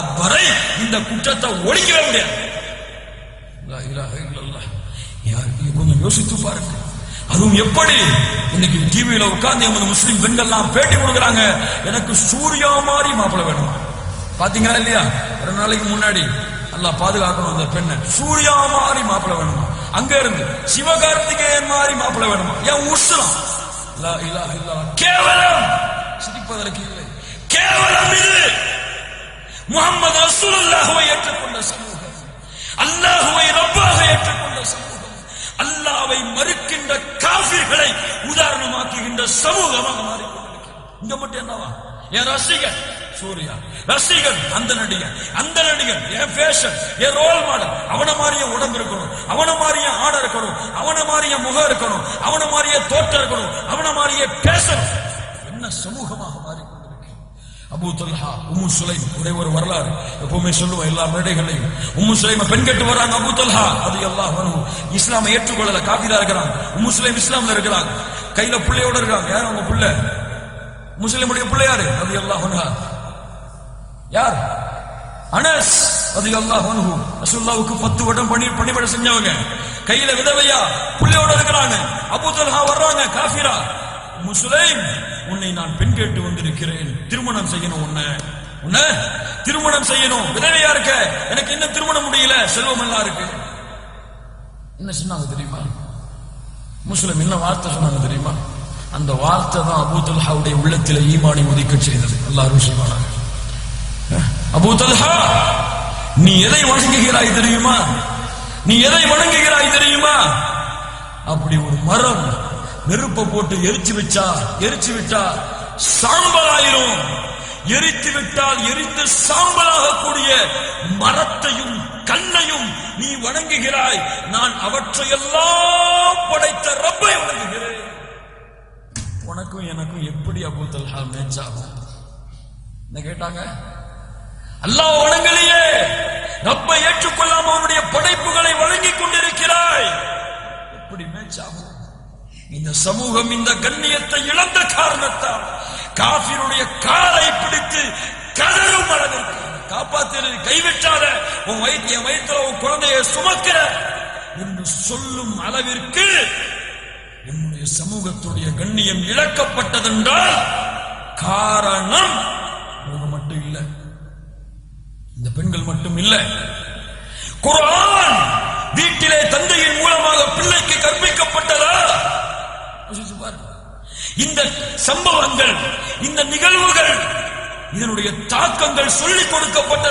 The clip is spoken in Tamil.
வரை இந்த குற்றத்தை ஒழிக்கவே முடியாது. கொஞ்சம் யோசித்து பாருங்க. அதுவும் எப்படி? இன்னைக்கு டிவியில உட்கார்ந்து எமது முஸ்லிம் பெண்கள்லாம் பேட்டி கொடுக்குறாங்க. எனக்கு சூர்யா மாதிரி மாப்பிள்ளை வேணுமா? பாத்தீங்களா இல்லையா? ஒரு நாளைக்கு முன்னாடி நல்லா பாதுகாக்கணும் அந்த பெண்ணை. சூர்யா மாதிரி மாப்பிள்ளை வேணுமா? அங்க இருந்து சிவகார்த்திகேயன் மாதிரி மாப்பிள்ளை வேணுமா? ஏன் உஷ்ணம் இல்ல இலாஹ இல்லல்லாஹ். கேவலம். சிரிப்பதற்கு இல்லை. கேவலம். முகமது ரசூலுல்லாஹுவை ஏற்றுக்கொண்ட சமூகம். அல்லாஹுவை ரப்பாக ஏற்றுக்கொண்ட சமூகம். அல்லாவை மறுக்கின்ற காபிர்களை உதாரணமாக்குகின்ற சமூகமாக மாறிக்கொண்டிருக்கிறது இங்க மட்டும் என்னவா? என் ரசிகன் சூர்யா. ரசிகன் அந்த நடிகன் அந்த நடிகன் என் ஃபேஷன் என் ரோல் மாடல் அவனை மாதிரியே உடம்பு இருக்கணும். அவனை மாதிரியே ஆடை இருக்கணும். அவனை மாதிரியே முகம் இருக்கணும். அவனை மாதிரியே தோற்றம் இருக்கணும். அவனை மாதிரியே பேசணும். என்ன சமூகமாக மாறிக்கொண்டிருக்கிறது அபூ தல்ஹா உம்மு சுலைம் ஒரே ஒரு வரலாறு. எப்பவுமே சொல்லுவோம் எல்லா மேடைகளையும் உம்மு சுலைம பெண் கட்டு வராங்க அபூ தல்ஹா அது எல்லாம் வரும் இஸ்லாமை ஏற்றுக்கொள்ளல காபிதா இருக்கிறாங்க. உம்மு சுலைம் இஸ்லாம்ல இருக்கிறாங்க. கையில பிள்ளையோட இருக்காங்க யார் அவங்க பிள்ளை? முஸ்லிமுடைய பிள்ளையாரு அது எல்லாம் யார்? அனஸ் அது அல்லாஹ் அன்ஹு பத்து 10 வருடம் பணி பணிபட செஞ்சவங்க. கையில விதவையா புள்ளையோட இருக்கிறாங்க. அபூ தல்ஹா வர்றாங்க காஃபிரா முஸ்லிம் உன்னை நான் பெண் கேட்டு வந்திருக்கிறேன். திருமணம் செய்யணும் உன்னை. உன்னை திருமணம் செய்யணும். விதவையா இருக்க. எனக்கு இன்னும் திருமணம் முடியல. செல்வம் எல்லாம் இருக்கு. என்ன சொன்னாங்க தெரியுமா? முஸ்லிம் என்ன வார்த்தை சொன்னாங்க தெரியுமா? அந்த வார்த்தை தான் அபூ தல்ஹாவுடைய உள்ளத்திலே ஈமானை உதிக்க செய்தது. எல்லாரும் செய்வானாங்க அபூ தல்ஹா நீ எதை வணங்குகிறாய் தெரியுமா? நீ எதை வணங்குகிறாய் தெரியுமா? அப்படி ஒரு மரம் நெருப்பை போட்டு எரிச்சு வச்சா எரிச்சு விட்டா சாம்பலாயிரும். எரித்து விட்டால் எரித்து சாம்பலாக கூடிய மரத்தையும் கண்ணையும் நீ வணங்குகிறாய். நான் அவற்றையெல்லாம் படைத்த ரப்பை வணங்குகிறேன். உனக்கும் எனக்கும் எப்படி அபூ தல்ஹா மேட்ச் ஆகும்? என்ன கேட்டாங்க? அல்லாஹ் வணங்கலையே. ரப்பை ஏற்றுக்கொள்ளாம அவனுடைய படைப்புகளை வழங்கிக் கொண்டிருக்கிறாய். எப்படி மேட்ச் ஆகும்? இந்த சமூகம் இந்த கண்ணியத்தை இழந்த காரணத்தால் காபிருடைய காலை பிடித்து கதறும் அளவிற்கு. காப்பாத்திரு கைவிட்டாத உன் வயிற்று என் வயிற்றுல உன் குழந்தையை சுமக்கிற என்று சொல்லும் அளவிற்கு என்னுடைய சமூகத்துடைய கண்ணியம் இழக்கப்பட்டதென்றால் காரணம் அவங்க மட்டும் இல்லை. இந்த பெண்கள் மட்டும் இல்லை. குரான் சம்பவங்கள் இந்த நிகழ்வுகள் இதனுடைய தாக்கங்கள் சொல்லிக் கொடுக்கப்பட்ட